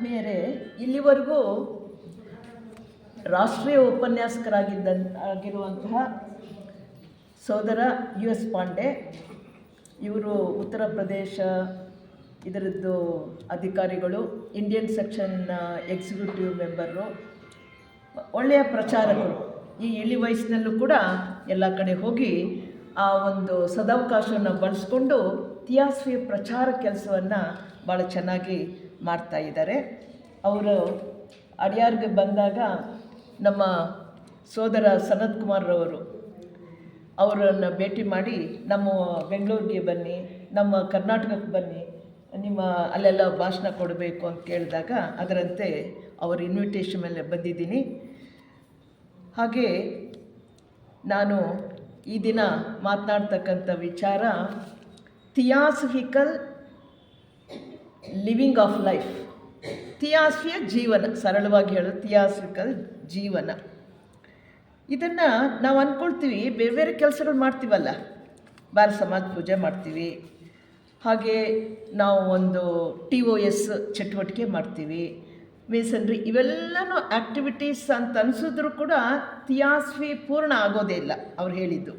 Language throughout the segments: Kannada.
ಮೇರೆ ಇಲ್ಲಿವರೆಗೂ ರಾಷ್ಟ್ರೀಯ ಉಪನ್ಯಾಸಕರಾಗಿದ್ದ ಆಗಿರುವಂತಹ ಸೋದರ ಯು ಎಸ್ ಪಾಂಡೆ, ಇವರು ಉತ್ತರ ಪ್ರದೇಶ ಇದರದ್ದು ಅಧಿಕಾರಿಗಳು ಇಂಡಿಯನ್ ಸೆಕ್ಷನ್ ಎಕ್ಸಿಕ್ಯೂಟಿವ್ ಮೆಂಬರು ಒಳ್ಳೆಯ ಪ್ರಚಾರಕರು. ಈ ಇಳಿ ವಯಸ್ಸಿನಲ್ಲೂ ಕೂಡ ಎಲ್ಲ ಕಡೆ ಹೋಗಿ ಆ ಒಂದು ಸದಾವಕಾಶವನ್ನು ಬಳಸ್ಕೊಂಡು, ತಿಯಾಸ್ವಿ ಪ್ರಚಾರ ಕೆಲಸವನ್ನು ಭಾಳ ಚೆನ್ನಾಗಿ ಮಾಡ್ತಾ ಇದ್ದಾರೆ. ಅವರು ಅಡಿಯಾರ್ಗೆ ಬಂದಾಗ ನಮ್ಮ ಸೋದರ ಸನತ್ ಕುಮಾರ್ರವರು ಅವರನ್ನು ಭೇಟಿ ಮಾಡಿ, ನಮ್ಮ ಬೆಂಗಳೂರಿಗೆ ಬನ್ನಿ, ನಮ್ಮ ಕರ್ನಾಟಕಕ್ಕೆ ಬನ್ನಿ, ನಿಮ್ಮ ಅಲ್ಲೆಲ್ಲ ಭಾಷಣ ಕೊಡಬೇಕು ಅಂತ ಕೇಳಿದಾಗ ಅದರಂತೆ ಅವರ ಇನ್ವಿಟೇಷನ್ ಮೇಲೆ ಬಂದಿದ್ದೀನಿ. ಹಾಗೆ ನಾನು ಈ ದಿನ ಮಾತನಾಡ್ತಕ್ಕಂಥ ವಿಚಾರ ಥಿಯಾಸಫಿಕಲ್ ಲಿವಿಂಗ್ ಆಫ್ ಲೈಫ್ ಥಿಯಾಸ್ಫಿಯ ಜೀವನ. ಸರಳವಾಗಿ ಹೇಳೋದು ಥಿಯಾಸಫಿಕಲ್ ಜೀವನ. ಇದನ್ನು ನಾವು ಅಂದ್ಕೊಳ್ತೀವಿ ಬೇರೆ ಬೇರೆ ಕೆಲಸಗಳು ಮಾಡ್ತೀವಲ್ಲ. ಬಾರ ಸಮಾಜ ಪೂಜೆ ಮಾಡ್ತೀವಿ. ಹಾಗೆ ನಾವು ಒಂದು ಟಿ ಒ ಎಸ್ ಚಟುವಟಿಕೆ ಮಾಡ್ತೀವಿ. ಮೇಸನ್ರಿ ಇವೆಲ್ಲನೂ ಆ್ಯಕ್ಟಿವಿಟೀಸ್ ಅಂತ ಅನಿಸಿದ್ರು ಕೂಡ ಥಿಯಾಸ್ಫಿ ಪೂರ್ಣ ಆಗೋದೇ ಇಲ್ಲ ಅವ್ರು ಹೇಳಿದ್ದು.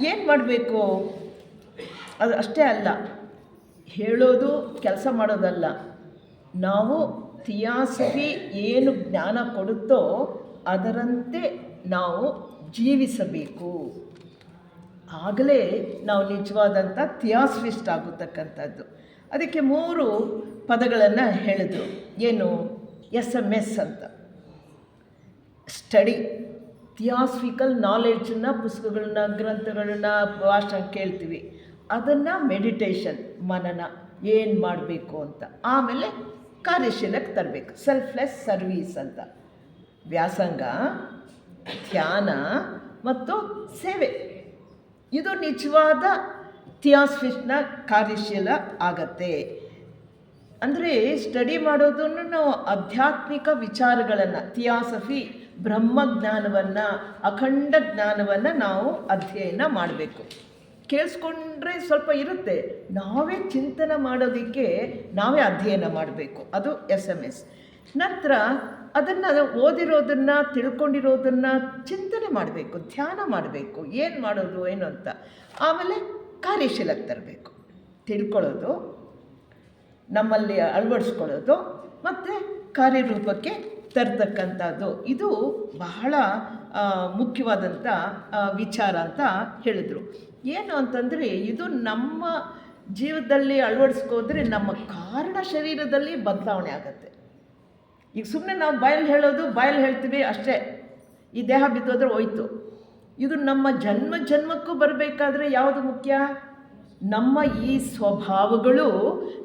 ಏನು ಮಾಡಬೇಕು? ಅದು ಅಷ್ಟೇ ಅಲ್ಲ. ಹೇಳೋದು ಕೆಲಸ ಮಾಡೋದಲ್ಲ. ನಾವು ಥಿಯಾಸಫಿ ಏನು ಜ್ಞಾನ ಕೊಡುತ್ತೋ ಅದರಂತೆ ನಾವು ಜೀವಿಸಬೇಕು. ಆಗಲೇ ನಾವು ನಿಜವಾದಂಥ ಥಿಯಾಸಫಿಸ್ಟ್ ಆಗುತ್ತಕ್ಕಂಥದ್ದು ಅದಕ್ಕೆ ಮೂರು ಪದಗಳನ್ನು ಹೇಳಿದ್ರು. ಏನು? ಎಸ್ ಎಂ ಎಸ್ ಅಂತ. ಸ್ಟಡಿ. ಥಿಯಾಸಫಿಕಲ್ ನಾಲೆಡ್ಜನ್ನು ಪುಸ್ತಕಗಳನ್ನ, ಗ್ರಂಥಗಳನ್ನ ಭಾಷಣ ಕೇಳ್ತೀವಿ. ಅದನ್ನು ಮೆಡಿಟೇಷನ್ ಮನನ, ಏನು ಮಾಡಬೇಕು ಅಂತ. ಆಮೇಲೆ ಕಾರ್ಯಶೀಲಕ್ಕೆ ತರಬೇಕು. ಸೆಲ್ಫ್ಲೆಸ್ ಸರ್ವೀಸ್ ಅಂತ. ವ್ಯಾಸಂಗ, ಧ್ಯಾನ ಮತ್ತು ಸೇವೆ. ಇದು ನಿಜವಾದ ಥಿಯಾಸ್ಫಿಸ್ಟ್ನ ಕಾರ್ಯಶೀಲ ಆಗತ್ತೆ. ಅಂದರೆ ಸ್ಟಡಿ ಮಾಡೋದನ್ನು ನಾವು ಆಧ್ಯಾತ್ಮಿಕ ವಿಚಾರಗಳನ್ನು ಥಿಯಾಸಫಿ ಬ್ರಹ್ಮಜ್ಞಾನವನ್ನು, ಅಖಂಡ ಜ್ಞಾನವನ್ನು ನಾವು ಅಧ್ಯಯನ ಮಾಡಬೇಕು. ಕೇಳಿಸ್ಕೊಂಡ್ರೆ ಸ್ವಲ್ಪ ಇರುತ್ತೆ. ನಾವೇ ಚಿಂತನೆ ಮಾಡೋದಕ್ಕೆ ನಾವೇ ಅಧ್ಯಯನ ಮಾಡಬೇಕು. ಅದು ಎಸ್ ಎಂ ಎಸ್ ನಂತರ ಅದನ್ನು ಓದಿರೋದನ್ನು, ತಿಳ್ಕೊಂಡಿರೋದನ್ನು ಚಿಂತನೆ ಮಾಡಬೇಕು, ಧ್ಯಾನ ಮಾಡಬೇಕು. ಏನು ಮಾಡೋದು, ಏನು ಅಂತ. ಆಮೇಲೆ ಕಾರ್ಯಶೀಲಕ್ಕೆ ತರಬೇಕು. ತಿಳ್ಕೊಳ್ಳೋದು, ನಮ್ಮಲ್ಲಿ ಅಳವಡಿಸ್ಕೊಳ್ಳೋದು, ಮತ್ತು ಕಾರ್ಯರೂಪಕ್ಕೆ ತರ್ತಕ್ಕಂಥದ್ದು. ಇದು ಬಹಳ ಮುಖ್ಯವಾದಂಥ ವಿಚಾರ ಅಂತ ಹೇಳಿದರು. ಏನು ಅಂತಂದರೆ, ಇದು ನಮ್ಮ ಜೀವದಲ್ಲಿ ಅಳವಡಿಸ್ಕೋದ್ರೆ ನಮ್ಮ ಕಾರಣ ಶರೀರದಲ್ಲಿ ಬದಲಾವಣೆ ಆಗುತ್ತೆ. ಈಗ ಸುಮ್ಮನೆ ನಾವು ಬಾಯಲ್ಲಿ ಹೇಳೋದು, ಬಾಯಲ್ಲಿ ಹೇಳ್ತೀವಿ ಅಷ್ಟೇ. ಈ ದೇಹ ಬಿದ್ದೋದ್ರೆ ಹೋಯ್ತು. ಇದು ನಮ್ಮ ಜನ್ಮ ಜನ್ಮಕ್ಕೂ ಬರಬೇಕಾದ್ರೆ ಯಾವುದು ಮುಖ್ಯ? ನಮ್ಮ ಈ ಸ್ವಭಾವಗಳು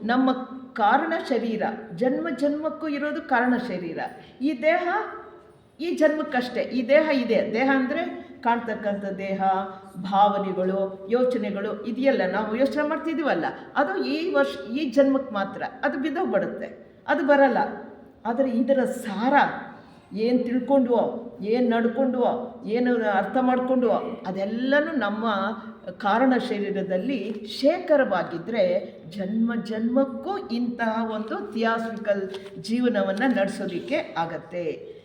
ನಮ್ಮ ಕಾರಣ ಶರೀರ. ಜನ್ಮ ಜನ್ಮಕ್ಕೂ ಇರೋದು ಕಾರಣ ಶರೀರ. ಈ ದೇಹ, ಈ ಜನ್ಮಕ್ಕಷ್ಟೇ. ಈ ದೇಹ ಇದೆ. ದೇಹ ಅಂದರೆ ಕಾಣ್ತಕ್ಕಂಥ ದೇಹ, ಭಾವನೆಗಳು, ಯೋಚನೆಗಳು ಇದೆಯಲ್ಲ. ನಾವು ಯೋಚನೆ ಮಾಡ್ತಿದ್ದೀವಲ್ಲ. ಅದು ಈ ವರ್ಷ, ಈ ಜನ್ಮಕ್ಕೆ ಮಾತ್ರ. ಅದು ಬಿದ್ದೋಗ್ಬಿಡುತ್ತೆ. ಅದು ಬರಲ್ಲ. ಆದರೆ ಇದರ ಸಾರ ಏನು ತಿಳ್ಕೊಂಡ್ವೋ, ಏನು ನಡ್ಕೊಂಡ್ವೋ, ಏನು ಅರ್ಥ ಮಾಡ್ಕೊಂಡ್ವೋ, ಅದೆಲ್ಲನೂ ನಮ್ಮ ಕಾರಣ ಶರೀರದಲ್ಲಿ ಶೇಖರವಾಗಿದ್ದರೆ ಜನ್ಮ ಜನ್ಮಕ್ಕೂ ಇಂತಹ ಒಂದು ಥಿಯಾಸ್ವಿಕಲ್ ಜೀವನವನ್ನು ನಡೆಸೋದಕ್ಕೆ ಆಗತ್ತೆ.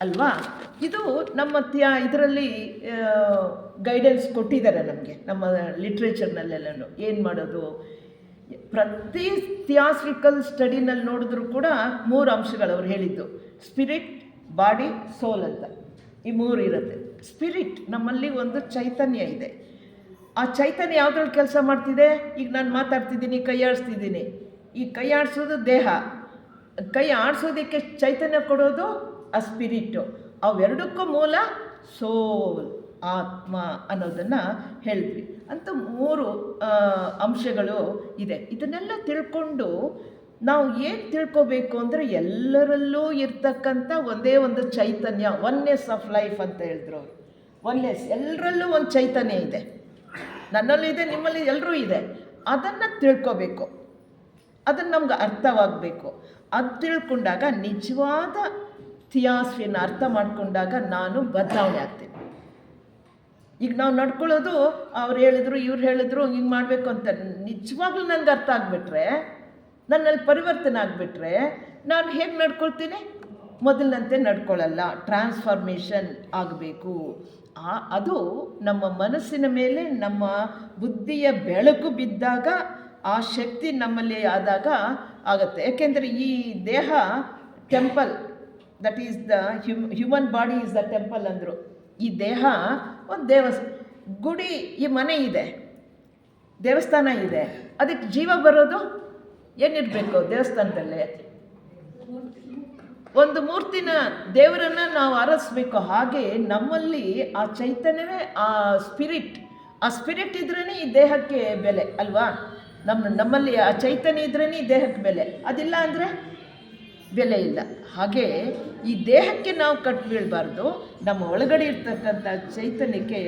ಅಲ್ವಾ? ಇದು ನಮ್ಮ ತ್ಯಾ ಇದರಲ್ಲಿ ಗೈಡೆನ್ಸ್ ಕೊಟ್ಟಿದ್ದಾರೆ ನಮಗೆ, ನಮ್ಮ ಲಿಟ್ರೇಚರ್ನಲ್ಲೆಲ್ಲನೂ ಏನು ಮಾಡೋದು? ಪ್ರತಿ ಥಿಯಾಸ್ವಿಕಲ್ ಸ್ಟಡಿನಲ್ಲಿ ನೋಡಿದ್ರು ಕೂಡ ಮೂರು ಅಂಶಗಳು ಅವ್ರು ಹೇಳಿದ್ದು. ಸ್ಪಿರಿಟ್ ಬಾಡಿ ಸೋಲ್ ಅಂತ. ಈ ಮೂರು ಇರುತ್ತೆ. ಸ್ಪಿರಿಟ್ ನಮ್ಮಲ್ಲಿ ಒಂದು ಚೈತನ್ಯ ಇದೆ. ಆ ಚೈತನ್ಯ ಯಾವುದ್ರಲ್ಲಿ ಕೆಲಸ ಮಾಡ್ತಿದೆ? ಈಗ ನಾನು ಮಾತಾಡ್ತಿದ್ದೀನಿ, ಕೈ ಆಡಿಸ್ತಿದ್ದೀನಿ. ಈ ಕೈ ಆಡಿಸೋದು ದೇಹ. ಕೈ ಆಡಿಸೋದಕ್ಕೆ ಚೈತನ್ಯ ಕೊಡೋದು ಆ ಸ್ಪಿರಿಟು ಅವೆರಡಕ್ಕೂ ಮೂಲ ಸೋಲ್ ಆತ್ಮ ಅನ್ನೋದನ್ನು ಹೇಳಿದ್ವಿ. ಅಂತ ಮೂರು ಅಂಶಗಳು ಇದೆ. ಇದನ್ನೆಲ್ಲ ತಿಳ್ಕೊಂಡು ನಾವು ಏನು ತಿಳ್ಕೊಬೇಕು ಅಂದರೆ ಎಲ್ಲರಲ್ಲೂ ಇರ್ತಕ್ಕಂಥ ಒಂದೇ ಒಂದು ಚೈತನ್ಯ ಒನ್ನೆಸ್ ಆಫ್ ಲೈಫ್ ಅಂತ ಹೇಳಿದ್ರು ಅವರು. ಒನ್ನೆಸ್ ಎಲ್ಲರಲ್ಲೂ ಒಂದು ಚೈತನ್ಯ ಇದೆ. ನನ್ನಲ್ಲೂ ಇದೆ, ನಿಮ್ಮಲ್ಲಿ ಎಲ್ಲರೂ ಇದೆ. ಅದನ್ನು ತಿಳ್ಕೊಬೇಕು. ಅದನ್ನು ನಮ್ಗೆ ಅರ್ಥವಾಗಬೇಕು. ಅದು ತಿಳ್ಕೊಂಡಾಗ ನಿಜವಾದ ಥಿಯಾಸ್ಫಿನ ಅರ್ಥ ಮಾಡಿಕೊಂಡಾಗ ನಾನು ಬದಲಾವಣೆ ಆಗ್ತೀನಿ. ಈಗ ನಾವು ನಡ್ಕೊಳ್ಳೋದು, ಅವ್ರು ಹೇಳಿದ್ರು, ಇವ್ರು ಹೇಳಿದ್ರು, ಹಿಂಗೆ ಮಾಡಬೇಕು ಅಂತ ನಿಜವಾಗ್ಲೂ ನನಗೆ ಅರ್ಥ ಆಗಿಬಿಟ್ರೆ, ನನ್ನಲ್ಲಿ ಪರಿವರ್ತನೆ ಆಗಿಬಿಟ್ರೆ, ನಾನು ಹೇಗೆ ನಡ್ಕೊಳ್ತೀನಿ? ಮೊದಲಿನಂತೆ ನಡ್ಕೊಳ್ಳಲ್ಲ ಟ್ರಾನ್ಸ್ಫಾರ್ಮೇಷನ್ ಆಗಬೇಕು. ಆ, ಅದು ನಮ್ಮ ಮನಸ್ಸಿನ ಮೇಲೆ, ನಮ್ಮ ಬುದ್ಧಿಯ ಬೆಳಕು ಬಿದ್ದಾಗ ಆ ಶಕ್ತಿ ನಮ್ಮಲ್ಲಿ ಆದಾಗ ಆಗುತ್ತೆ. ಯಾಕೆಂದರೆ ಈ ದೇಹ temple that is the hume human body is the temple ಅಂದರು. ಈ ದೇಹ ಒಂದು ದೇವಸ್, ಗುಡಿ, ಈ ಮನೆ ಇದೆ, ದೇವಸ್ಥಾನ ಇದೆ. ಅದಕ್ಕೆ ಜೀವ ಬರೋದು ಏನಿರಬೇಕು ದೇವಸ್ಥಾನದಲ್ಲೇ? ಒಂದು ಮೂರ್ತಿನ ದೇವರನ್ನ ನಾವು ಆರಿಸ್ಬೇಕು ಹಾಗೆ ನಮ್ಮಲ್ಲಿ ಆ ಚೈತನ್ಯವೇ, ಆ ಸ್ಪಿರಿಟ್ ಆ ಸ್ಪಿರಿಟ್ ಇದ್ರೇ ಈ ದೇಹಕ್ಕೆ ಬೆಲೆ, ಅಲ್ವಾ? ನಮ್ಮ, ನಮ್ಮಲ್ಲಿ ಆ ಚೈತನ್ಯ ಇದ್ರೇ ಈ ದೇಹಕ್ಕೆ ಬೆಲೆ. ಅದಿಲ್ಲ ಅಂದರೆ ಬೆಲೆ ಇಲ್ಲ. ಹಾಗೆ ಈ ದೇಹಕ್ಕೆ ನಾವು ಕಟ್ಟು ಬೀಳಬಾರ್ದು. ನಮ್ಮ ಒಳಗಡೆ ಇರ್ತಕ್ಕಂಥ ಚೈತನ್ಯಕ್ಕೆ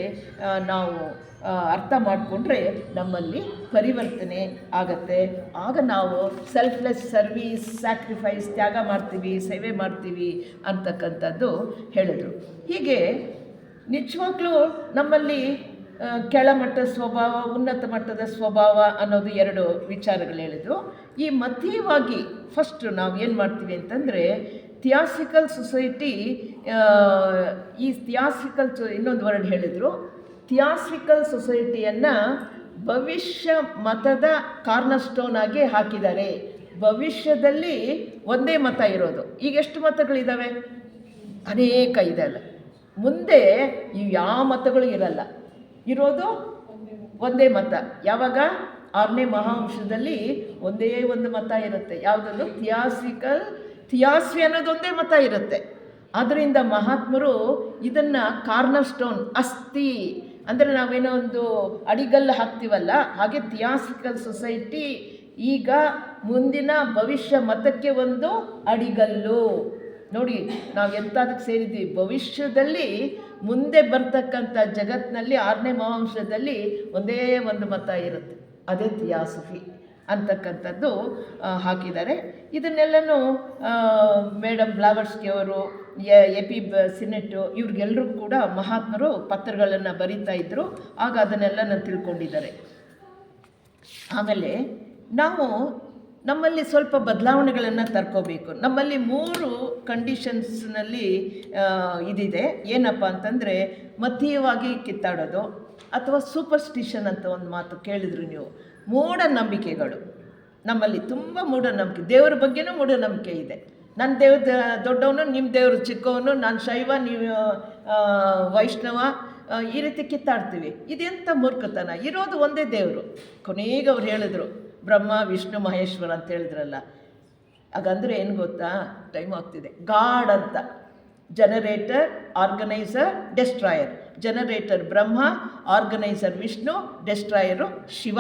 ನಾವು ಅರ್ಥ ಮಾಡಿಕೊಂಡ್ರೆ ನಮ್ಮಲ್ಲಿ ಪರಿವರ್ತನೆ ಆಗತ್ತೆ. ಆಗ ನಾವು ಸೆಲ್ಫ್ಲೆಸ್ ಸರ್ವೀಸ್ ಸ್ಯಾಕ್ರಿಫೈಸ್ ತ್ಯಾಗ ಮಾಡ್ತೀವಿ, ಸೇವೆ ಮಾಡ್ತೀವಿ ಅಂತಕ್ಕಂಥದ್ದು ಹೇಳಿದರು. ಹೀಗೆ ನಿಜವಾಗ್ಲೂ ನಮ್ಮಲ್ಲಿ ಕೆಳಮಟ್ಟದ ಸ್ವಭಾವ, ಉನ್ನತ ಮಟ್ಟದ ಸ್ವಭಾವ ಅನ್ನೋದು ಎರಡು ವಿಚಾರಗಳು ಹೇಳಿದ್ರು. ಈ ಮಧ್ಯವಾಗಿ ಫಸ್ಟ್ ನಾವು ಏನು ಮಾಡ್ತೀವಿ ಅಂತಂದರೆ ಥಿಯಾಸಿಕಲ್ ಸೊಸೈಟಿ ಈ ಥಿಯಾಸಿಕಲ್ ಇನ್ನೊಂದು ವರ್ಡ್ ಹೇಳಿದರು. ಥಿಯಾಸಿಕಲ್ ಸೊಸೈಟಿಯನ್ನು ಭವಿಷ್ಯ ಮತದ ಕಾರ್ನರ್ ಸ್ಟೋನ್ ಆಗಿ ಹಾಕಿದ್ದಾರೆ. ಭವಿಷ್ಯದಲ್ಲಿ ಒಂದೇ ಮತ ಇರೋದು. ಈಗ ಎಷ್ಟು ಮತಗಳಿದ್ದಾವೆ ಅನೇಕ ಇದೆ ಅಲ್ಲ. ಮುಂದೆ ಇವು ಯಾವ ಮತಗಳು ಇರಲ್ಲ. ಇರೋದು ಒಂದೇ ಮತ. ಯಾವಾಗ? ಆರನೇ ಮಹಾವಂಶದಲ್ಲಿ ಒಂದೇ ಒಂದು ಮತ ಇರುತ್ತೆ. ಯಾವುದದು? ಥಿಯಾಸಿಕಲ್, ಥಿಯಾಸ್ವಿ ಅನ್ನೋದೊಂದೇ ಮತ ಇರುತ್ತೆ. ಆದ್ದರಿಂದ ಮಹಾತ್ಮರು ಇದನ್ನು ಕಾರ್ನರ್ ಸ್ಟೋನ್, ಅಸ್ಥಿ ಅಂದರೆ ನಾವೇನೋ ಒಂದು ಅಡಿಗಲ್ಲು ಹಾಕ್ತೀವಲ್ಲ, ಹಾಗೆ ಥಿಯಾಸಿಕಲ್ ಸೊಸೈಟಿ ಈಗ ಮುಂದಿನ ಭವಿಷ್ಯ ಮತಕ್ಕೆ ಒಂದು ಅಡಿಗಲ್ಲು. ನೋಡಿ, ನಾವು ಎಂಥದಕ್ಕೆ ಸೇರಿದ್ವಿ. ಭವಿಷ್ಯದಲ್ಲಿ ಮುಂದೆ ಬರ್ತಕ್ಕಂಥ ಜಗತ್ತಿನಲ್ಲಿ ಆರನೇ ಮಹಾಂಶದಲ್ಲಿ ಒಂದೇ ಒಂದು ಮತ ಇರುತ್ತೆ, ಅದೇ ಥಿಯಾಸಫಿ ಅಂತಕ್ಕಂಥದ್ದು ಹಾಕಿದ್ದಾರೆ. ಇದನ್ನೆಲ್ಲನೂ ಮೇಡಮ್ ಬ್ಲಾವರ್ಸ್ಕಿ ಅವರು, ಎ ಪಿ ಬ ಸಿನೆಟ್ಟು ಇವ್ರಿಗೆಲ್ಲರೂ ಕೂಡ ಮಹಾತ್ಮರು ಪತ್ರಗಳನ್ನು ಬರೀತಾ ಇದ್ದರು ಆಗ ಅದನ್ನೆಲ್ಲ ನಾನು ತಿಳ್ಕೊಂಡಿದ್ದಾರೆ. ಆಮೇಲೆ ನಾವು ನಮ್ಮಲ್ಲಿ ಸ್ವಲ್ಪ ಬದಲಾವಣೆಗಳನ್ನು ತರ್ಕೋಬೇಕು. ನಮ್ಮಲ್ಲಿ ಮೂರು ಕಂಡೀಷನ್ಸ್ನಲ್ಲಿ ಇದಿದೆ. ಏನಪ್ಪ ಅಂತಂದರೆ ಮತೀಯವಾಗಿ ಕಿತ್ತಾಡೋದು ಅಥವಾ ಸೂಪರ್ಸ್ಟಿಷನ್ ಅಂತ ಒಂದು ಮಾತು ಕೇಳಿದ್ರು ನೀವು. ಮೂಢನಂಬಿಕೆಗಳು. ನಮ್ಮಲ್ಲಿ ತುಂಬ ಮೂಢನಂಬಿಕೆ. ದೇವರ ಬಗ್ಗೆನೂ ಮೂಢನಂಬಿಕೆ ಇದೆ. ನನ್ನ ದೇವ್ರ ದೊಡ್ಡವನು ನಿಮ್ಮ ದೇವರು ಚಿಕ್ಕವನು, ನಾನು ಶೈವ, ನೀವು ವೈಷ್ಣವ ಈ ರೀತಿ ಕಿತ್ತಾಡ್ತೀವಿ. ಇದೆಂಥ ಮೂರ್ಖತನ? ಇರೋದು ಒಂದೇ ದೇವರು. ಕೊನೆಗೆ ಅವ್ರು ಹೇಳಿದ್ರು ಬ್ರಹ್ಮ ವಿಷ್ಣು ಮಹೇಶ್ವರ ಅಂತ ಹೇಳಿದ್ರಲ್ಲ. ಹಾಗಂದ್ರೆ ಏನು ಗೊತ್ತಾ? ಟೈಮ್ ಆಗ್ತಿದೆ. ಗಾಡ್ ಅಂತ. Generator organiser destroyer generator Brahma organiser Vishnu destroyer Shiva.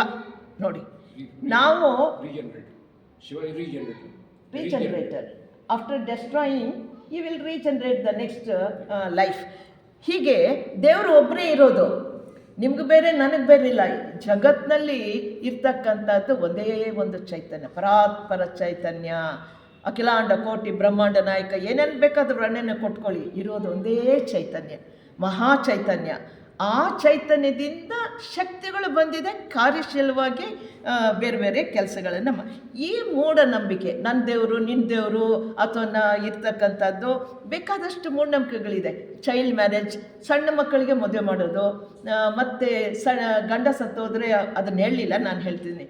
ನೋಡಿ. ನಾವು regenerator after destroying you will regenerate the next life ಹೀಗೆ ದೇವರು ಒಬ್ಬರೇ ಇರೋದು. ನಿಮ್ಗೆ ಬೇರೆ, ನನಗೆ ಬೇರೆ ಇಲ್ಲ. ಜಗತ್ತಿನಲ್ಲಿ ಇರ್ತಕ್ಕಂಥದ್ದು ಒಂದೇ ಒಂದು ಚೈತನ್ಯ, ಪರಾತ್ಪರ ಚೈತನ್ಯ. ಅಖಿಲಾಂಡ ಕೋಟಿ ಬ್ರಹ್ಮಾಂಡ ನಾಯಕ ಏನೇನು ಬೇಕಾದ್ರೂ ವರ್ಣನೆ ಕೊಟ್ಕೊಳ್ಳಿ. ಇರೋದು ಒಂದೇ ಚೈತನ್ಯ, ಮಹಾ ಚೈತನ್ಯ. ಆ ಚೈತನ್ಯದಿಂದ ಶಕ್ತಿಗಳು ಬಂದಿದೆ ಕಾರ್ಯಶೀಲವಾಗಿ ಬೇರೆ ಬೇರೆ ಕೆಲಸಗಳನ್ನು ಈ ಮೂಢನಂಬಿಕೆ ನನ್ನ ದೇವರು ನಿನ್ನ ದೇವರು ಅಥವಾ ನಾ ಇರ್ತಕ್ಕಂಥದ್ದು ಬೇಕಾದಷ್ಟು ಮೂಢನಂಬಿಕೆಗಳಿದೆ. ಚೈಲ್ಡ್ ಮ್ಯಾರೇಜ್ ಸಣ್ಣ ಮಕ್ಕಳಿಗೆ ಮದುವೆ ಮಾಡೋದು ಮತ್ತು ಸ ಗಂಡ ಸತ್ತೋದ್ರೆ ಅದನ್ನ ಹೇಳಲಿಲ್ಲ, ನಾನು ಹೇಳ್ತೀನಿ.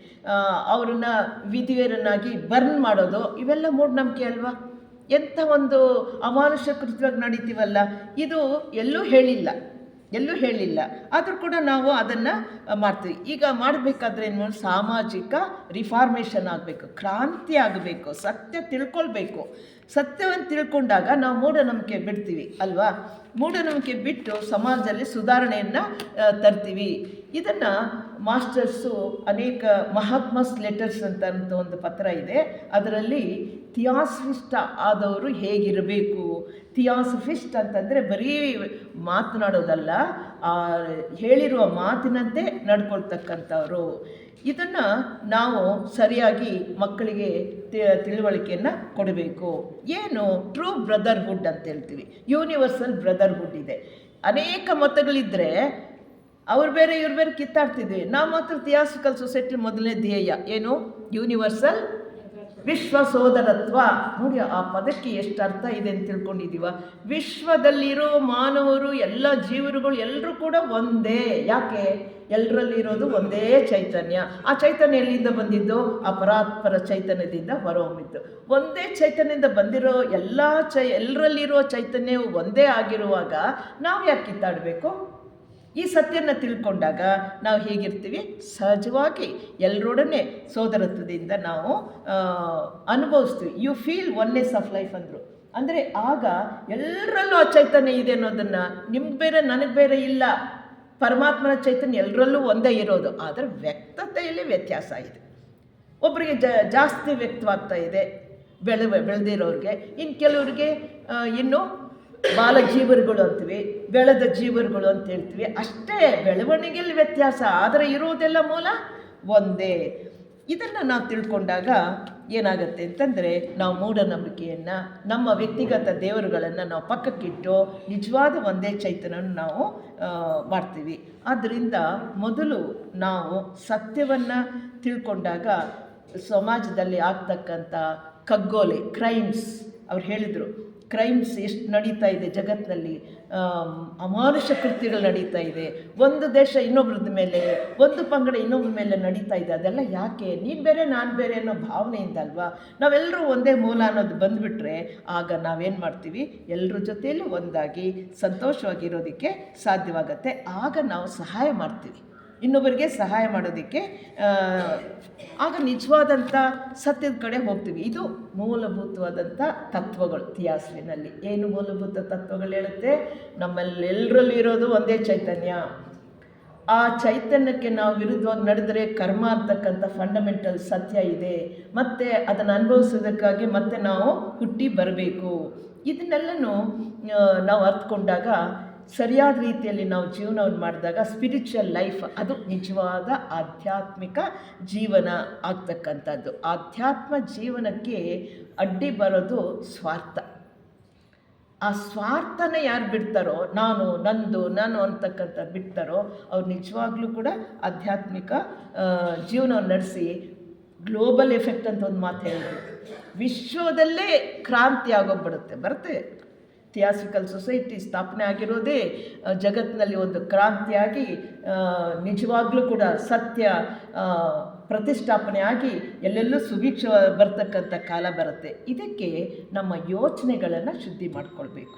ಅವ್ರನ್ನ ವಿಧಿವೇರನ್ನಾಗಿ ಬರ್ನ್ ಮಾಡೋದು, ಇವೆಲ್ಲ ಮೂಢನಂಬಿಕೆ ಅಲ್ವಾ? ಎಂಥ ಒಂದು ಅಮಾನುಷ ಕೃತ್ಯವಾಗಿ ನಡೀತೀವಲ್ಲ? ಇದು ಎಲ್ಲೂ ಹೇಳಿಲ್ಲ. ಎಲ್ಲೂ ಹೇಳಿಲ್ಲ. ಆದರೂ ಕೂಡ ನಾವು ಅದನ್ನು ಮಾಡ್ತೀವಿ. ಈಗ ಮಾಡಬೇಕಾದ್ರೆ ಏನು ಸಾಮಾಜಿಕ ರಿಫಾರ್ಮೇಷನ್ ಆಗಬೇಕು. ಕ್ರಾಂತಿ ಆಗಬೇಕು. ಸತ್ಯ ತಿಳ್ಕೊಳ್ಬೇಕು. ಸತ್ಯವನ್ನು ತಿಳ್ಕೊಂಡಾಗ ನಾವು ಮೂಢನಂಬಿಕೆ ಬಿಡ್ತೀವಿ, ಅಲ್ವಾ? ಮೂಢನಂಬಿಕೆ ಬಿಟ್ಟು ಸಮಾಜದಲ್ಲಿ ಸುಧಾರಣೆಯನ್ನು ತರ್ತೀವಿ. ಇದನ್ನು ಮಾಸ್ಟರ್ಸು ಅನೇಕ ಮಹಾತ್ಮಸ್ ಲೆಟರ್ಸ್ ಅಂತ ಒಂದು ಪತ್ರ ಇದೆ. ಅದರಲ್ಲಿ ಥಿಯಾಸಫಿಸ್ಟ್ ಆದವರು ಹೇಗಿರಬೇಕು? ಥಿಯಾಸಫಿಸ್ಟ್ ಅಂತಂದರೆ ಬರೀ ಮಾತನಾಡೋದಲ್ಲ ಹೇಳಿರುವ ಮಾತಿನಂತೆ ನಡ್ಕೊಳ್ತಕ್ಕಂಥವ್ರು. ಇದನ್ನು ನಾವು ಸರಿಯಾಗಿ ಮಕ್ಕಳಿಗೆ ತಿಳುವಳಿಕೆಯನ್ನು ಕೊಡಬೇಕು. ಏನು? ಟ್ರೂ ಬ್ರದರ್ಹುಡ್ ಅಂತ ಹೇಳ್ತೀವಿ. ಯೂನಿವರ್ಸಲ್ ಬ್ರದರ್ಹುಡ್ ಇದೆ. ಅನೇಕ ಮತಗಳಿದ್ದರೆ ಅವ್ರು ಬೇರೆ ಇವ್ರು ಬೇರೆ ಕಿತ್ತಾಡ್ತಿದ್ವಿ. ನಾವು ಮಾತ್ರ ಥಿಯಾಸಿಕಲ್ ಸೊಸೈಟಿ ಮೊದಲನೇ ಧ್ಯೇಯ. ಏನು? ಯೂನಿವರ್ಸಲ್ ವಿಶ್ವ ಸೋದರತ್ವ ನೋಡಿ, ಆ ಪದಕ್ಕೆ ಎಷ್ಟು ಅರ್ಥ ಇದೆ ಅಂತ ತಿಳ್ಕೊಂಡಿದ್ದೀವ. ವಿಶ್ವದಲ್ಲಿರೋ ಮಾನವರು, ಎಲ್ಲ ಜೀವರುಗಳು ಎಲ್ಲರೂ ಕೂಡ ಒಂದೇ. ಯಾಕೆ? ಎಲ್ಲರಲ್ಲಿರೋದು ಒಂದೇ ಚೈತನ್ಯ. ಆ ಚೈತನ್ಯ ಎಲ್ಲಿಂದ ಬಂದಿದ್ದು? ಆ ಪರಾತ್ಪರ ಚೈತನ್ಯದಿಂದ ಹೊರಹೊಮ್ಮಿದ್ದು. ಒಂದೇ ಚೈತನ್ಯದಿಂದ ಬಂದಿರೋ ಎಲ್ಲ ಚೈ ಎಲ್ಲರಲ್ಲಿರೋ ಚೈತನ್ಯವು ಒಂದೇ ಆಗಿರುವಾಗ ನಾವು ಯಾಕೆ ಕಿತ್ತಾಡಬೇಕು? ಈ ಸತ್ಯನ ತಿಳ್ಕೊಂಡಾಗ ನಾವು ಹೇಗಿರ್ತೀವಿ? ಸಹಜವಾಗಿ ಎಲ್ಲರೊಡನೆ ಸೋದರತ್ವದಿಂದ ನಾವು ಅನುಭವಿಸ್ತೀವಿ. You feel oneness of life ಅಂದರು. ಅಂದರೆ ಆಗ ಎಲ್ಲರಲ್ಲೂ ಆ ಚೈತನ್ಯ ಇದೆ ಅನ್ನೋದನ್ನು ನಿಮ್ಗೆ ಬೇರೆ ನನಗೆ ಬೇರೆ ಇಲ್ಲ. ಪರಮಾತ್ಮನ ಚೈತನ್ಯ ಎಲ್ಲರಲ್ಲೂ ಒಂದೇ ಇರೋದು. ಆದರೆ ವ್ಯಕ್ತತೆಯಲ್ಲಿ ವ್ಯತ್ಯಾಸ ಇದೆ. ಒಬ್ಬರಿಗೆ ಜ, ಜಾಸ್ತಿ ವ್ಯಕ್ತವಾಗ್ತಾ ಇದೆ ಬೆಳೆ ಬೆಳೆದಿರೋರಿಗೆ. ಇನ್ನು ಕೆಲವರಿಗೆ ಇನ್ನು ಬಾಲ ಜೀವರುಗಳು ಅಂತೀವಿ, ಬೆಳೆದ ಜೀವರುಗಳು ಅಂತ ಹೇಳ್ತೀವಿ. ಅಷ್ಟೇ ಬೆಳವಣಿಗೆಯಲ್ಲಿ ವ್ಯತ್ಯಾಸ, ಆದರೆ ಇರುವುದೆಲ್ಲ ಮೂಲ ಒಂದೇ. ಇದನ್ನು ನಾವು ತಿಳ್ಕೊಂಡಾಗ ಏನಾಗುತ್ತೆ ಅಂತಂದರೆ, ನಾವು ಮೂಢನಂಬಿಕೆಯನ್ನು, ನಮ್ಮ ವ್ಯಕ್ತಿಗತ ದೇವರುಗಳನ್ನು ನಾವು ಪಕ್ಕಕ್ಕಿಟ್ಟು ನಿಜವಾದ ಒಂದೇ ಚೈತನ್ಯ ನಾವು ಮಾಡ್ತೀವಿ. ಆದ್ದರಿಂದ ಮೊದಲು ನಾವು ಸತ್ಯವನ್ನು ತಿಳ್ಕೊಂಡಾಗ ಸಮಾಜದಲ್ಲಿ ಆಗ್ತಕ್ಕಂಥ ಕಗ್ಗೋಲೆ ಕ್ರೈಮ್ಸ್ ಅವ್ರು ಹೇಳಿದರು. ಕ್ರೈಮ್ಸ್ ಎಷ್ಟು ನಡೀತಾ ಇದೆ ಜಗತ್ತಿನಲ್ಲಿ ಅಮಾನುಷ ಕೃತ್ಯಗಳು ನಡೀತಾ ಇದೆ. ಒಂದು ದೇಶ ಇನ್ನೊಬ್ರದ ಮೇಲೆ, ಒಂದು ಪಂಗಡ ಇನ್ನೊಬ್ರ ಮೇಲೆ ನಡೀತಾ ಇದೆ. ಅದೆಲ್ಲ ಯಾಕೆ? ನೀನು ಬೇರೆ, ನಾನು ಬೇರೆ ಅನ್ನೋ ಭಾವನೆಯಿಂದ ಅಲ್ವಾ? ನಾವೆಲ್ಲರೂ ಒಂದೇ ಮೂಲ ಅನ್ನೋದು ಬಂದುಬಿಟ್ರೆ ಆಗ ನಾವೇನು ಮಾಡ್ತೀವಿ? ಎಲ್ಲರ ಜೊತೆಯಲ್ಲೂ ಒಂದಾಗಿ, ಸಂತೋಷವಾಗಿರೋದಕ್ಕೆ ಸಾಧ್ಯವಾಗುತ್ತೆ. ಆಗ ನಾವು ಸಹಾಯ ಮಾಡ್ತೀವಿ. ಇನ್ನೊಬ್ಬರಿಗೆ ಸಹಾಯ ಮಾಡೋದಕ್ಕೆ ಆಗ ನಿಜವಾದಂಥ ಸತ್ಯದ ಕಡೆ ಹೋಗ್ತೀವಿ. ಇದು ಮೂಲಭೂತವಾದಂಥ ತತ್ವಗಳು ತಿಯಾಸ್ಲಿನಲ್ಲಿ ಏನು ಮೂಲಭೂತ ತತ್ವಗಳು ಹೇಳುತ್ತೆ? ನಮ್ಮಲ್ಲೆಲ್ಲರಲ್ಲೂ ಇರೋದು ಒಂದೇ ಚೈತನ್ಯ. ಆ ಚೈತನ್ಯಕ್ಕೆ ನಾವು ವಿರುದ್ಧವಾಗಿ ನಡೆದರೆ ಕರ್ಮ ಅಂತಕ್ಕಂಥ ಫಂಡಮೆಂಟಲ್ ಸತ್ಯ ಇದೆ. ಮತ್ತು ಅದನ್ನು ಅನುಭವಿಸೋದಕ್ಕಾಗಿ ಮತ್ತೆ ನಾವು ಹುಟ್ಟಿ ಬರಬೇಕು. ಇದನ್ನೆಲ್ಲನೂ ನಾವು ಅರ್ಥಕೊಂಡಾಗ ಸರಿಯಾದ ರೀತಿಯಲ್ಲಿ ನಾವು ಜೀವನವನ್ನು ಮಾಡಿದಾಗ ಸ್ಪಿರಿಚುವಲ್ ಲೈಫ್ ಅದು ನಿಜವಾದ ಆಧ್ಯಾತ್ಮಿಕ ಜೀವನ ಆಗ್ತಕ್ಕಂಥದ್ದು. ಆಧ್ಯಾತ್ಮ ಜೀವನಕ್ಕೆ ಅಡ್ಡಿ ಬರೋದು ಸ್ವಾರ್ಥ. ಆ ಸ್ವಾರ್ಥನ ಯಾರು ಬಿಡ್ತಾರೋ, ನಾನು, ನಂದು, ನಾನು ಅಂತಕ್ಕಂಥ ಬಿಡ್ತಾರೋ, ಅವ್ರು ನಿಜವಾಗ್ಲೂ ಕೂಡ ಆಧ್ಯಾತ್ಮಿಕ ಜೀವನವನ್ನ ನಡೆಸಿ ಗ್ಲೋಬಲ್ ಎಫೆಕ್ಟ್ ಅಂತ ಒಂದು ಮಾತು ಹೇಳಿದ್ರು ವಿಶ್ವದಲ್ಲೇ ಕ್ರಾಂತಿ ಆಗೋಗ್ಬಿಡುತ್ತೆ ಬರುತ್ತೆ? ಥಿಯಾಸಿಕಲ್ ಸೊಸೈಟಿ ಸ್ಥಾಪನೆ ಆಗಿರೋದೇ ಜಗತ್ತಿನಲ್ಲಿ ಒಂದು ಕ್ರಾಂತಿಯಾಗಿ ನಿಜವಾಗ್ಲೂ ಕೂಡ ಸತ್ಯ ಪ್ರತಿಷ್ಠಾಪನೆ ಆಗಿ ಎಲ್ಲೆಲ್ಲೂ ಸುಭೀಕ್ಷ ಬರ್ತಕ್ಕಂಥ ಕಾಲ ಬರುತ್ತೆ. ಇದಕ್ಕೆ ನಮ್ಮ ಯೋಚನೆಗಳನ್ನು ಶುದ್ಧಿ ಮಾಡ್ಕೊಳ್ಬೇಕು.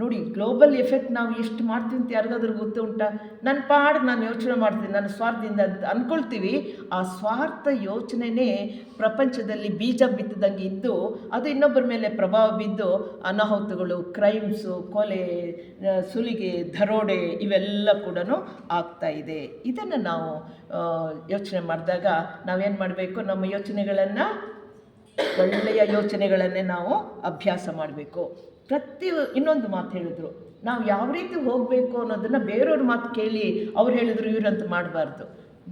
ನೋಡಿ ಗ್ಲೋಬಲ್ ಎಫೆಕ್ಟ್ ನಾವು ಎಷ್ಟು ಮಾಡ್ತೀವಿ ಅಂತ ಯಾರಿಗಾದ್ರೂ ಗೊತ್ತು ಉಂಟಾ? ನನ್ನ ಪಾಡು ನಾನು ಯೋಚನೆ ಮಾಡ್ತೀನಿ ನನ್ನ ಸ್ವಾರ್ಥದಿಂದ ಅಂದ್ಕೊಳ್ತೀವಿ ಆ ಸ್ವಾರ್ಥ ಯೋಚನೆನೇ ಪ್ರಪಂಚದಲ್ಲಿ ಬೀಜ ಬಿತ್ತದಂಗೆ ಇದ್ದು, ಅದು ಇನ್ನೊಬ್ಬರ ಮೇಲೆ ಪ್ರಭಾವ ಬಿದ್ದು, ಅನಾಹುತಗಳು ಕ್ರೈಮ್ಸು ಕೊಲೆ ಸುಲಿಗೆ, ದರೋಡೆ ಇವೆಲ್ಲ ಕೂಡ ಆಗ್ತಾ ಇದೆ. ಇದನ್ನು ನಾವು ಯೋಚನೆ ಮಾಡಿದಾಗ ನಾವೇನು ಮಾಡಬೇಕು? ನಮ್ಮ ಯೋಚನೆಗಳನ್ನು ಒಳ್ಳೆಯ ಯೋಚನೆಗಳನ್ನೇ ನಾವು ಅಭ್ಯಾಸ ಮಾಡಬೇಕು. ಪ್ರತಿ ಇನ್ನೊಂದು ಮಾತು ಹೇಳಿದ್ರು, ನಾವು ಯಾವ ರೀತಿ ಹೋಗಬೇಕು ಅನ್ನೋದನ್ನು ಬೇರೆಯವ್ರ ಮಾತು ಕೇಳಿ ಅವ್ರು ಹೇಳಿದ್ರು ಇವ್ರಂತ ಮಾಡಬಾರ್ದು.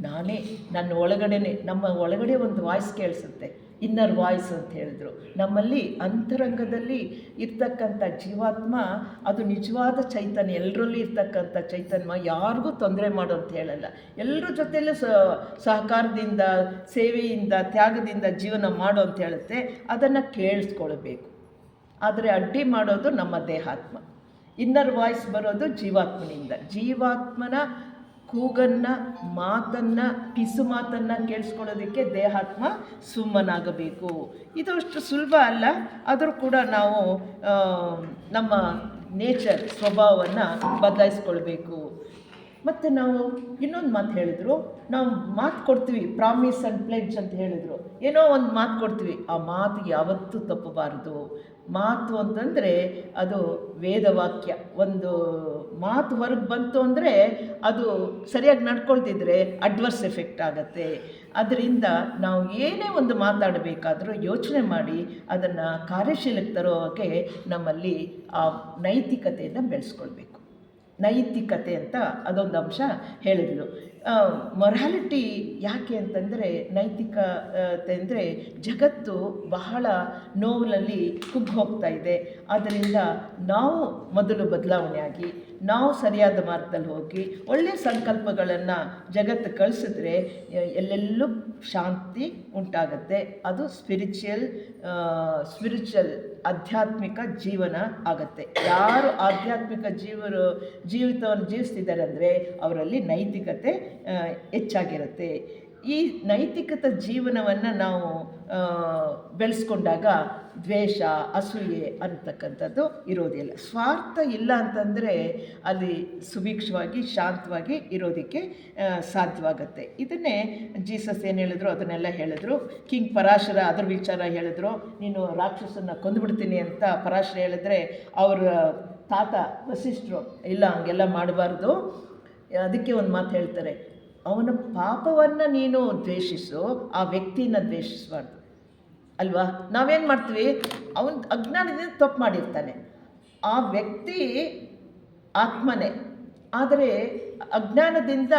ನಾನೇ ನನ್ನ ಒಳಗಡೆನೆ, ನಮ್ಮ ಒಳಗಡೆ ಒಂದು ವಾಯ್ಸ್ ಕೇಳಿಸುತ್ತೆ. ಇನ್ನರ್ ವಾಯ್ಸ್ ಅಂತ ಹೇಳಿದ್ರು. ನಮ್ಮಲ್ಲಿ ಅಂತರಂಗದಲ್ಲಿ ಇರ್ತಕ್ಕಂಥ ಜೀವಾತ್ಮ, ಅದು ನಿಜವಾದ ಚೈತನ್ಯ ಎಲ್ಲರಲ್ಲಿ ಇರ್ತಕ್ಕಂಥ ಚೈತನ್ಯ, ಯಾರಿಗೂ ತೊಂದರೆ ಮಾಡು ಅಂತ ಹೇಳಲ್ಲ. ಎಲ್ಲರ ಜೊತೆಯಲ್ಲೂ ಸಹಕಾರದಿಂದ, ಸೇವೆಯಿಂದ, ತ್ಯಾಗದಿಂದ ಜೀವನ ಮಾಡು ಅಂತ ಹೇಳುತ್ತೆ. ಅದನ್ನು ಕೇಳಿಸ್ಕೊಳ್ಬೇಕು. ಆದರೆ ಅಡ್ಡಿ ಮಾಡೋದು ನಮ್ಮ ದೇಹಾತ್ಮ. ಇನ್ನರ್ ವಾಯ್ಸ್ ಬರೋದು ಜೀವಾತ್ಮನಿಂದ. ಜೀವಾತ್ಮನ ಕೂಗನ್ನು, ಮಾತನ್ನು, ಪಿಸು ಮಾತನ್ನು ಕೇಳಿಸ್ಕೊಳ್ಳೋದಕ್ಕೆ ದೇಹಾತ್ಮ ಸುಮ್ಮನಾಗಬೇಕು. ಇದು ಅಷ್ಟು ಸುಲಭ ಅಲ್ಲ. ಆದರೂ ಕೂಡ ನಾವು ನಮ್ಮ ನೇಚರ್ ಸ್ವಭಾವವನ್ನು ಬದಲಾಯಿಸ್ಕೊಳ್ಬೇಕು. ಮತ್ತು ನಾವು ಇನ್ನೊಂದು ಮಾತು ಹೇಳಿದ್ರು, ನಾವು ಮಾತು ಕೊಡ್ತೀವಿ, ಪ್ರಾಮಿಸ್ ಅಂಡ್ ಪ್ಲೆಡ್ಜ್ ಅಂತ ಹೇಳಿದರು. ಏನೋ ಒಂದು ಮಾತು ಕೊಡ್ತೀವಿ, ಆ ಮಾತು ಯಾವತ್ತೂ ತಪ್ಪಬಾರದು. ಮಾತು ಅಂತಂದರೆ ಅದು ವೇದವಾಕ್ಯ. ಒಂದು ಮಾತು ಹೊರಗೆ ಬಂತು ಅಂದರೆ ಅದು ಸರಿಯಾಗಿ ನಡ್ಕೊಳ್ತಿದ್ರೆ ಅಡ್ವರ್ಸ್ ಎಫೆಕ್ಟ್ ಆಗುತ್ತೆ. ಅದರಿಂದ ನಾವು ಏನೇ ಒಂದು ಮಾತಾಡಬೇಕಾದರೂ ಯೋಚನೆ ಮಾಡಿ ಅದನ್ನು ಕಾರ್ಯಶೀಲಕ್ಕೆ ತರೋ ಹಾಗೆ ನಮ್ಮಲ್ಲಿ ಆ ನೈತಿಕತೆಯನ್ನು ಬೆಳೆಸ್ಕೊಳ್ಬೇಕು. ನೈತಿಕತೆ ಅಂತ ಅದೊಂದು ಅಂಶ ಹೇಳಿದ್ಲು. ಮೊರಾಲಿಟಿ ಯಾಕೆ ಅಂತಂದರೆ ನೈತಿಕತೆ ಅಂದರೆ ಜಗತ್ತು ಬಹಳ ನೋವಿನಲ್ಲಿ ಕುಗ್ಗಿ ಹೋಗ್ತಾ ಇದೆ. ಆದ್ದರಿಂದ ನಾವು ಮೊದಲು ಬದಲಾವಣೆ ಆಗಿ ನಾವು ಸರಿಯಾದ ಮಾರ್ಗದಲ್ಲಿ ಹೋಗಿ ಒಳ್ಳೆಯ ಸಂಕಲ್ಪಗಳನ್ನು ಜಗತ್ತು ಕಳಿಸಿದ್ರೆ ಎಲ್ಲೆಲ್ಲೂ ಶಾಂತಿ ಉಂಟಾಗುತ್ತೆ. ಅದು ಸ್ಪಿರಿಚುಯಲ್ ಸ್ಪಿರಿಚುವಲ್ ಆಧ್ಯಾತ್ಮಿಕ ಜೀವನ ಆಗುತ್ತೆ. ಯಾರು ಆಧ್ಯಾತ್ಮಿಕ ಜೀವರು, ಜೀವಿತವನ್ನು ಜೀವಿಸ್ತಿದ್ದಾರೆ ಅಂದರೆ ಅವರಲ್ಲಿ ನೈತಿಕತೆ ಹೆಚ್ಚಾಗಿರುತ್ತೆ. ಈ ನೈತಿಕತೆ ಜೀವನವನ್ನು ನಾವು ಬೆಳೆಸ್ಕೊಂಡಾಗ ದ್ವೇಷ, ಅಸೂಯೆ ಅಂತಕ್ಕಂಥದ್ದು ಇರೋದಿಲ್ಲ. ಸ್ವಾರ್ಥ ಇಲ್ಲ ಅಂತಂದರೆ ಅಲ್ಲಿ ಸುಭಿಕ್ಷವಾಗಿ, ಶಾಂತವಾಗಿ ಇರೋದಕ್ಕೆ ಸಾಧ್ಯವಾಗುತ್ತೆ. ಇದನ್ನೇ ಜೀಸಸ್ ಏನು ಹೇಳಿದ್ರು? ಅದನ್ನೆಲ್ಲ ಹೇಳಿದ್ರು. ಕಿಂಗ್ ಪರಾಶರ ಅದರ ವಿಚಾರ ಹೇಳಿದ್ರು. ನೀನು ರಾಕ್ಷಸನ್ನ ಕೊಂದುಬಿಡ್ತೀನಿ ಅಂತ ಪರಾಶರ ಹೇಳಿದ್ರೆ ಅವರ ತಾತ ವಸಿಷ್ಠರು, ಇಲ್ಲ, ಹಂಗೆಲ್ಲ ಮಾಡಬಾರ್ದು. ಅದಕ್ಕೆ ಒಂದು ಮಾತು ಹೇಳ್ತಾರೆ. ಅವನ ಪಾಪವನ್ನು ನೀನು ದ್ವೇಷಿಸು, ಆ ವ್ಯಕ್ತಿನ ದ್ವೇಷಿಸಬಾರ್ದು. ಅಲ್ವಾ? ನಾವೇನು ಮಾಡ್ತೀವಿ? ಅವನ ಅಜ್ಞಾನದಿಂದ ತಪ್ಪು ಮಾಡಿರ್ತಾನೆ. ಆ ವ್ಯಕ್ತಿ ಆತ್ಮನೇ. ಆದರೆ ಅಜ್ಞಾನದಿಂದ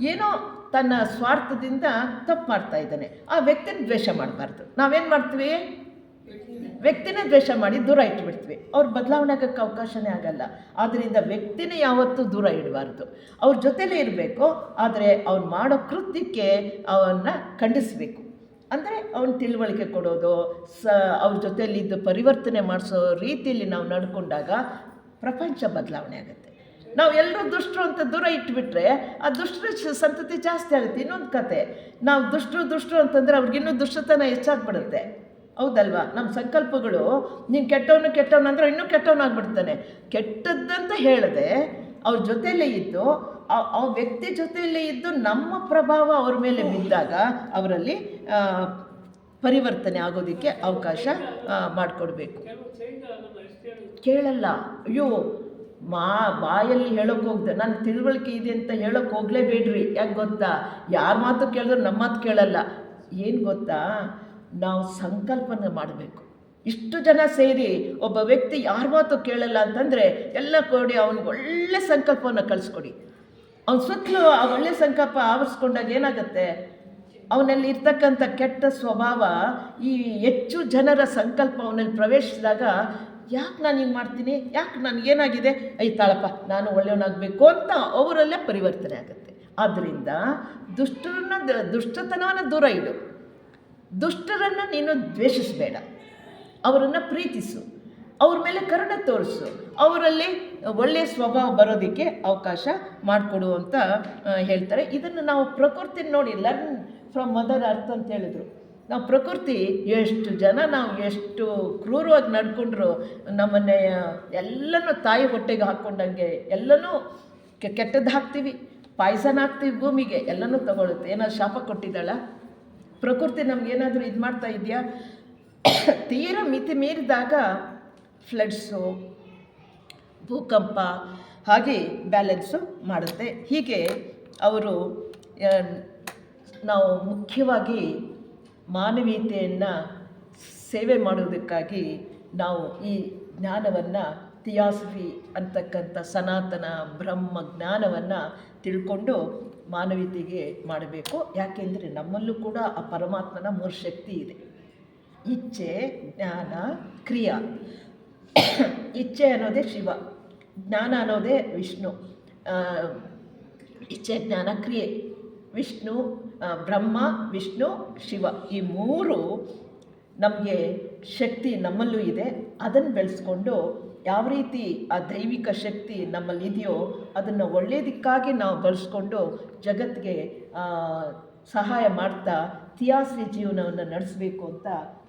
ಏನೋ ತನ್ನ ಸ್ವಾರ್ಥದಿಂದ ತಪ್ಪು ಮಾಡ್ತಾ ಇದ್ದಾನೆ. ಆ ವ್ಯಕ್ತಿನ ದ್ವೇಷ ಮಾಡಬಾರ್ದು. ನಾವೇನು ಮಾಡ್ತೀವಿ? ವ್ಯಕ್ತಿನ ದ್ವೇಷ ಮಾಡಿ ದೂರ ಇಟ್ಬಿಡ್ತೀವಿ. ಅವ್ರು ಬದಲಾವಣೆ ಆಗೋಕ್ಕೆ ಅವಕಾಶನೇ ಆಗಲ್ಲ. ಆದ್ದರಿಂದ ವ್ಯಕ್ತಿನೇ ಯಾವತ್ತೂ ದೂರ ಇಡಬಾರ್ದು. ಅವ್ರ ಜೊತೆಲೇ ಇರಬೇಕು, ಆದರೆ ಅವ್ರು ಮಾಡೋ ಕೃತ್ಯಕ್ಕೆ ಅವನ್ನ ಖಂಡಿಸಬೇಕು. ಅಂದರೆ ಅವನ ತಿಳುವಳಿಕೆ ಕೊಡೋದು, ಸ, ಅವ್ರ ಜೊತೆಯಲ್ಲಿದ್ದು ಪರಿವರ್ತನೆ ಮಾಡಿಸೋ ರೀತಿಯಲ್ಲಿ ನಾವು ನಡ್ಕೊಂಡಾಗ ಪ್ರಪಂಚ ಬದಲಾವಣೆ ಆಗುತ್ತೆ. ನಾವು ಎಲ್ಲರೂ ದುಷ್ಟರು ಅಂತ ದೂರ ಇಟ್ಬಿಟ್ರೆ ಆ ದುಷ್ಟರ ಸಂತತಿ ಜಾಸ್ತಿ ಆಗುತ್ತೆ. ಇನ್ನೊಂದು ಕತೆ, ನಾವು ದುಷ್ಟರು ದುಷ್ಟರು ಅಂತಂದರೆ ಅವ್ರಿಗಿನ್ನೂ ದುಷ್ಟತನ ಹೆಚ್ಚಾಗ್ಬಿಡುತ್ತೆ. ಹೌದಲ್ವಾ? ನಮ್ಮ ಸಂಕಲ್ಪಗಳು, ನೀನು ಕೆಟ್ಟವನು ಕೆಟ್ಟವನು ಅಂದರೆ ಇನ್ನೂ ಕೆಟ್ಟವನಾಗ್ಬಿಡ್ತಾನೆ ಕೆಟ್ಟದ್ದಂತ ಹೇಳದೆ ಅವ್ರ ಜೊತೆಯಲ್ಲೇ ಇದ್ದು, ಆ ವ್ಯಕ್ತಿ ಜೊತೆಯಲ್ಲೇ ಇದ್ದು ನಮ್ಮ ಪ್ರಭಾವ ಅವ್ರ ಮೇಲೆ ಬಿದ್ದಾಗ ಅವರಲ್ಲಿ ಪರಿವರ್ತನೆ ಆಗೋದಕ್ಕೆ ಅವಕಾಶ ಮಾಡಿಕೊಡ್ಬೇಕು. ಕೇಳಲ್ಲ. ಅಯ್ಯೋ, ಮಾ, ಬಾಯಲ್ಲಿ ಹೇಳೋಕೆ ಹೋಗ್ದೆ, ನಾನು ತಿಳುವಳಿಕೆ ಇದೆ ಅಂತ ಹೇಳೋಕೆ ಹೋಗಲೇಬೇಡ್ರಿ ಯಾಕೆ ಗೊತ್ತಾ? ಯಾರ ಮಾತು ಕೇಳಿದ್ರು ನಮ್ಮ ಮಾತು ಕೇಳಲ್ಲ. ಏನು ಗೊತ್ತಾ? ನಾವು ಸಂಕಲ್ಪನ ಮಾಡಬೇಕು. ಇಷ್ಟು ಜನ ಸೇರಿ ಒಬ್ಬ ವ್ಯಕ್ತಿ ಯಾರ ಮಾತು ಕೇಳಲ್ಲ ಅಂತಂದರೆ ಎಲ್ಲ ಕೊಡಿ, ಅವನಿಗೆ ಒಳ್ಳೆ ಸಂಕಲ್ಪವನ್ನು ಕಳಿಸ್ಕೊಡಿ. ಅವ್ನ ಸುತ್ತಲೂ ಆ ಒಳ್ಳೆ ಸಂಕಲ್ಪ ಆವರಿಸ್ಕೊಂಡಾಗ ಏನಾಗುತ್ತೆ? ಅವನಲ್ಲಿ ಇರ್ತಕ್ಕಂಥ ಕೆಟ್ಟ ಸ್ವಭಾವ, ಈ ಹೆಚ್ಚು ಜನರ ಸಂಕಲ್ಪ ಅವನಲ್ಲಿ ಪ್ರವೇಶಿಸಿದಾಗ, ಯಾಕೆ ನಾನು ಹಿಂಗೆ ಮಾಡ್ತೀನಿ? ಯಾಕೆ ನನಗೇನಾಗಿದೆ ಐ ತಾಳಪ್ಪ, ನಾನು ಒಳ್ಳೆಯವನಾಗಬೇಕು ಅಂತ ಅವರಲ್ಲೇ ಪರಿವರ್ತನೆ ಆಗುತ್ತೆ. ಆದ್ದರಿಂದ ದುಷ್ಟರನ್ನು ದುಷ್ಟತನವನ್ನು ದೂರ ಇಡು. ದುಷ್ಟರನ್ನು ನೀನು ದ್ವೇಷಿಸಬೇಡ. ಅವರನ್ನು ಪ್ರೀತಿಸು, ಅವ್ರ ಮೇಲೆ ಕರುಣೆ ತೋರಿಸು, ಅವರಲ್ಲಿ ಒಳ್ಳೆಯ ಸ್ವಭಾವ ಬರೋದಕ್ಕೆ ಅವಕಾಶ ಮಾಡಿಕೊಡು ಅಂತ ಹೇಳ್ತಾರೆ. ಇದನ್ನು ನಾವು ಪ್ರಕೃತಿ ನೋಡಿ ಲರ್ನ್ ಫ್ರಮ್ ಮದರ್ ಅರ್ಥ ಅಂತ ಹೇಳಿದರು. ನಾವು ಪ್ರಕೃತಿ ಎಷ್ಟು ಜನ, ನಾವು ಎಷ್ಟು ಕ್ರೂರವಾಗಿ ನಡ್ಕೊಂಡ್ರು, ನಮ್ಮನ್ನೇ ಎಲ್ಲನೂ ತಾಯಿ ಹೊಟ್ಟೆಗೆ ಹಾಕ್ಕೊಂಡಂಗೆ ಎಲ್ಲನೂ ಕೆಟ್ಟದ್ದು ಹಾಕ್ತೀವಿ. ಪಾಯ್ಸನ್ ಹಾಕ್ತೀವಿ ಭೂಮಿಗೆ, ಎಲ್ಲನೂ ತಗೊಳುತ್ತೆ. ಏನಾದ್ರು ಶಾಪ ಕೊಟ್ಟಿದ್ದಾಳ? ಪ್ರಕೃತಿ ನಮ್ಗೆ ಏನಾದರೂ ಇದು ಮಾಡ್ತಾ ಇದೆಯಾ? ತೀರ ಮಿತಿ ಮೀರಿದಾಗ ಫ್ಲಡ್ಸು, ಭೂಕಂಪ ಹಾಗೆ ಬ್ಯಾಲೆನ್ಸು ಮಾಡುತ್ತೆ. ಹೀಗೆ ಅವರು ನಾವು ಮುಖ್ಯವಾಗಿ ಮಾನವೀಯತೆಯನ್ನು ಸೇವೆ ಮಾಡುವುದಕ್ಕಾಗಿ ನಾವು ಈ ಜ್ಞಾನವನ್ನು, ಥಿಯಾಸಫಿ ಅಂತಕ್ಕಂಥ ಸನಾತನ ಬ್ರಹ್ಮ ಜ್ಞಾನವನ್ನು ತಿಳ್ಕೊಂಡು ಮಾನವೀಯತೆಗೆ ಮಾಡಬೇಕು. ಯಾಕೆಂದರೆ ನಮ್ಮಲ್ಲೂ ಕೂಡ ಆ ಪರಮಾತ್ಮನ ಮೂರು ಶಕ್ತಿ ಇದೆ. ಇಚ್ಛೆ, ಜ್ಞಾನ, ಕ್ರಿಯಾ. ಇಚ್ಛೆ ಅನ್ನೋದೇ ಶಿವ, ಜ್ಞಾನ ಅನ್ನೋದೇ ವಿಷ್ಣು. ಇಚ್ಛೆ, ಜ್ಞಾನ, ಕ್ರಿಯೆ. ವಿಷ್ಣು ಬ್ರಹ್ಮ, ವಿಷ್ಣು, ಶಿವ. ಈ ಮೂರು ನಮಗೆ ಶಕ್ತಿ ನಮ್ಮಲ್ಲೂ ಇದೆ. ಅದನ್ನು ಬೆಳೆಸ್ಕೊಂಡು ಯಾವ ರೀತಿ ಆ ದೈವಿಕ ಶಕ್ತಿ ನಮ್ಮಲ್ಲಿ ಇದೆಯೋ ಅದನ್ನು ಒಳ್ಳೆಯದಕ್ಕಾಗಿ ನಾವು ಬಳಸ್ಕೊಂಡು ಜಗತ್ತಿಗೆ ಸಹಾಯ ಮಾಡ್ತಾ ಅತ್ಯಾಸೆ ಜೀವನವನ್ನು ನಡೆಸಬೇಕು ಅಂತ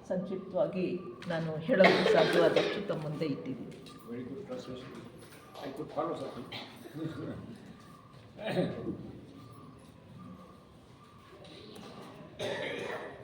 ಸಂಕ್ಷಿಪ್ತವಾಗಿ ನಾನು ಹೇಳೋದು ಸಾಧ್ಯ ಅದಕ್ಕೆ ತಮ್ಮ ಮುಂದೆ ಇಟ್ಟಿದ್ದೀನಿ.